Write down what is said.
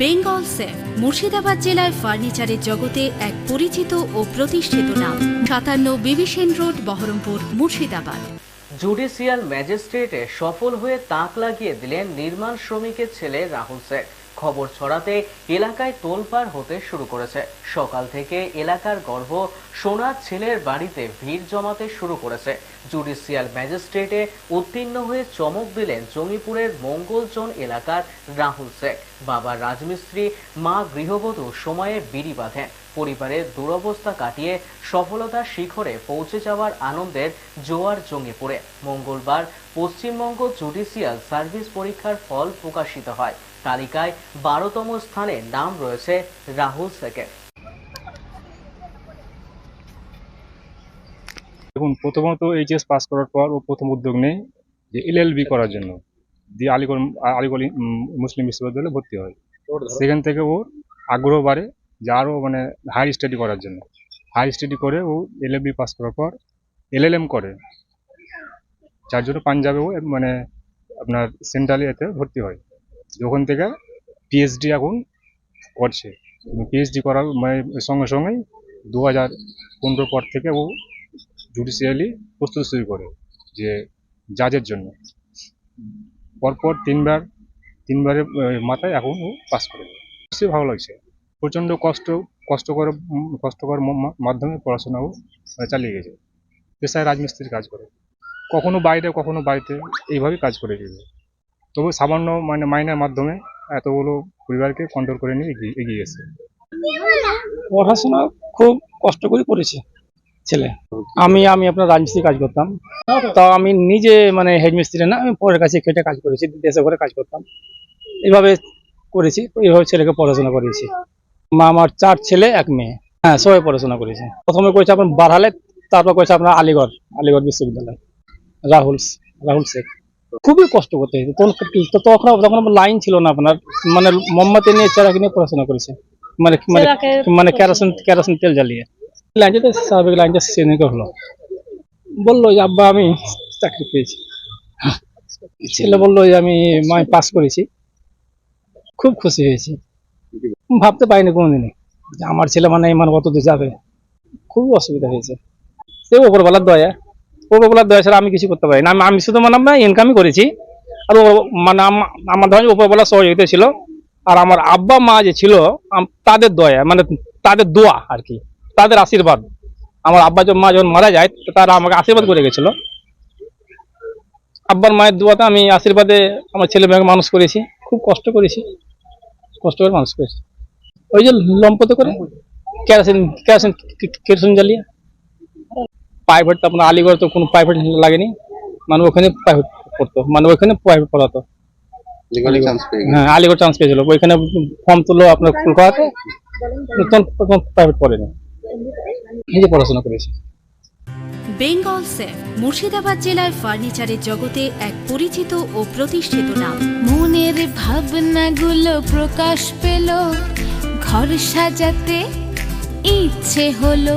Bengal safe, Murshidabad জেলায় ফার্নিচারের জগতে এক পরিচিত ও প্রতিষ্ঠিত নাম। সাতান্ন বিবিসেন রোড, বহরমপুর, মুর্শিদাবাদ। জুডিশিয়াল ম্যাজিস্ট্রেটে সফল হয়ে তাক লাগিয়ে দিলেন নির্মাণ শ্রমিকের ছেলে রাহুল শেখ। খবর ছড়াতে এলাকায় তোলপাড় হতে শুরু করেছে। সকাল থেকে এলাকার গর্ভ সোনার ছেলের বাড়িতে ভিড় জমাতে শুরু করেছে। জুডিশিয়াল ম্যাজিস্ট্রেটে উত্তীর্ণ হয়ে চমক দিলেন জমিপুরের মঙ্গলজন এলাকার রাহুল শেখ। বাবা রাজমিস্ত্রি, মা গৃহবধূ সময়ে বিড়ি বাঁধেন। পরিবারের দুরবস্থা কাটিয়ে সফলতার শিখরে পৌঁছে যাওয়ার আনন্দের জোয়ার জঙ্গিপুরে। মঙ্গলবার পশ্চিমবঙ্গ জুডিশিয়াল সার্ভিস পরীক্ষার ফল প্রকাশিত হয়। তালিকায় বারোতম স্থানে নাম রয়েছে রাহুল শেখের। দেখুন, প্রথমত এইচএস পাস করার পর ও প্রথম উদ্যোগ নেই যে এলএলবি করার জন্য, দিয়ে আলিগড় আলিগড় মুসলিম বিশ্ববিদ্যালয়ে ভর্তি হয়। সেখান থেকে ওর আগ্রহ বাড়ে যে আরও মানে হাই স্টাডি করার জন্য। হাই স্টাডি করে ও এলএলবি পাস করার পর এলএলএম করে। যার জন্য পাঞ্জাবে ও মানে আপনার সেন্ট্রাল এতে ভর্তি হয়। ওখান থেকে পিএইচডি এখন করছে। পিএইচডি করার মানে সঙ্গে সঙ্গেই দু হাজার পনেরো পর থেকে ও জুডিশিয়ালি প্রস্তুত শুরু করে যে জাজের জন্য। পরপর তিনবার, তিনবারের মাথায় এখন ও পাস করে। অবশ্যই ভালো লাগছে। প্রচণ্ড কষ্ট, কষ্টকর কষ্টকর মাধ্যমে পড়াশোনাও চালিয়ে গেছে। পেশায় রাজমিস্ত্রির কাজ করে। কখনো বাইরে, কখনো বাড়িতে, এইভাবেই কাজ করে গেছে। তবু সামান্য মানে মাইনের মাধ্যমে এতগুলো পরিবারকে কন্ট্রোল করে নিয়ে এগিয়ে গেছে। পড়াশোনা খুব কষ্ট করে করেছে ছেলে। আমি আমি আপনার রাজমিস্ত্রি কাজ করতাম। তো আমি নিজে মানে হেডমিস্ত্রি না, আমি পরের কাছে খেটে কাজ করেছি, দেশে ঘরে কাজ করতাম। এইভাবে করেছি এইভাবে ছেলেকে পড়াশোনা করেছি মা, আমার চার ছেলে, এক মেয়ে। হ্যাঁ সবাই পড়াশোনা করেছে। প্রথমে করেছে আপনার বারহালে, তারপর করেছে আপনার আলিগড় আলিগড় বিশ্ববিদ্যালয়। রাহুল রাহুল শেখ। খুবই কষ্ট করতে হয়েছে। তখন তখন তখন লাইন ছিল না আপনার। মানে মোমবাতি নিয়ে চেরাকে নিয়ে পড়াশোনা করেছে। মানে মানে মানে কেরোসিন কেরোসিন তেল জ্বালিয়ে। লাইন তো স্বাভাবিক লাইন লাইনটা সেদিনকে হলো বলল যে আব্বা আমি চাকরি পেয়েছি। ছেলে বলল যে আমি মাই পাস করেছি। খুব খুশি হয়েছি। ভাবতে পারিনি কোনোদিনই যে আমার ছেলে মানে মানে কত দূর যাবে। খুবই অসুবিধা হয়েছে। সে ওপরবেলার দয়া। ওপরবেলার দয়া ছাড়া আমি কিছু করতে পারি না। আমি আমি শুধু মানে ইনকামই করেছি। আর মানে আম- আমার ধরেন উপরবেলা সহযোগিতা ছিল। আর আমার আব্বা, মা যে ছিল তাদের দয়া মানে তাদের দোয়া আর কি, তাদের আশীর্বাদ। আমার আব্বা যখন, মা যখন মারা যায়, তারা আমাকে আশীর্বাদ করে গেছিল। আব্বার মায়ের দোয়াতে আমি আশীর্বাদে আমার ছেলে মেয়েকে মানুষ করেছি। খুব কষ্ট করেছি। কষ্ট করে মানুষ করেছি। ওই যে লম্পতে করে, কেরোসিন কেরোসিন কেরোসিন জ্বালিয়ে। প্রাইভেট তো আপনার আলিগড় তো কোনো প্রাইভেট লাগেনি। মানে ওখানে প্রাইভেট পড়তো। মানে ওখানে প্রাইভেট পড়াতো। হ্যাঁ আলিগড় চান্স পেয়েছিল। ওইখানে ফর্ম তুললো আপনার কলকাতাতে। তখন প্রাইভেট পড়েনি। নিজে পড়াশোনা করেছি। বেঙ্গল সেফ মুর্শিদাবাদ জেলায় ফার্নিচারের জগতে এক পরিচিত ও প্রতিষ্ঠিত নাম। মনের ভাবনাগুলো প্রকাশ পেল। ঘর সাজাতে ইচ্ছে হলো।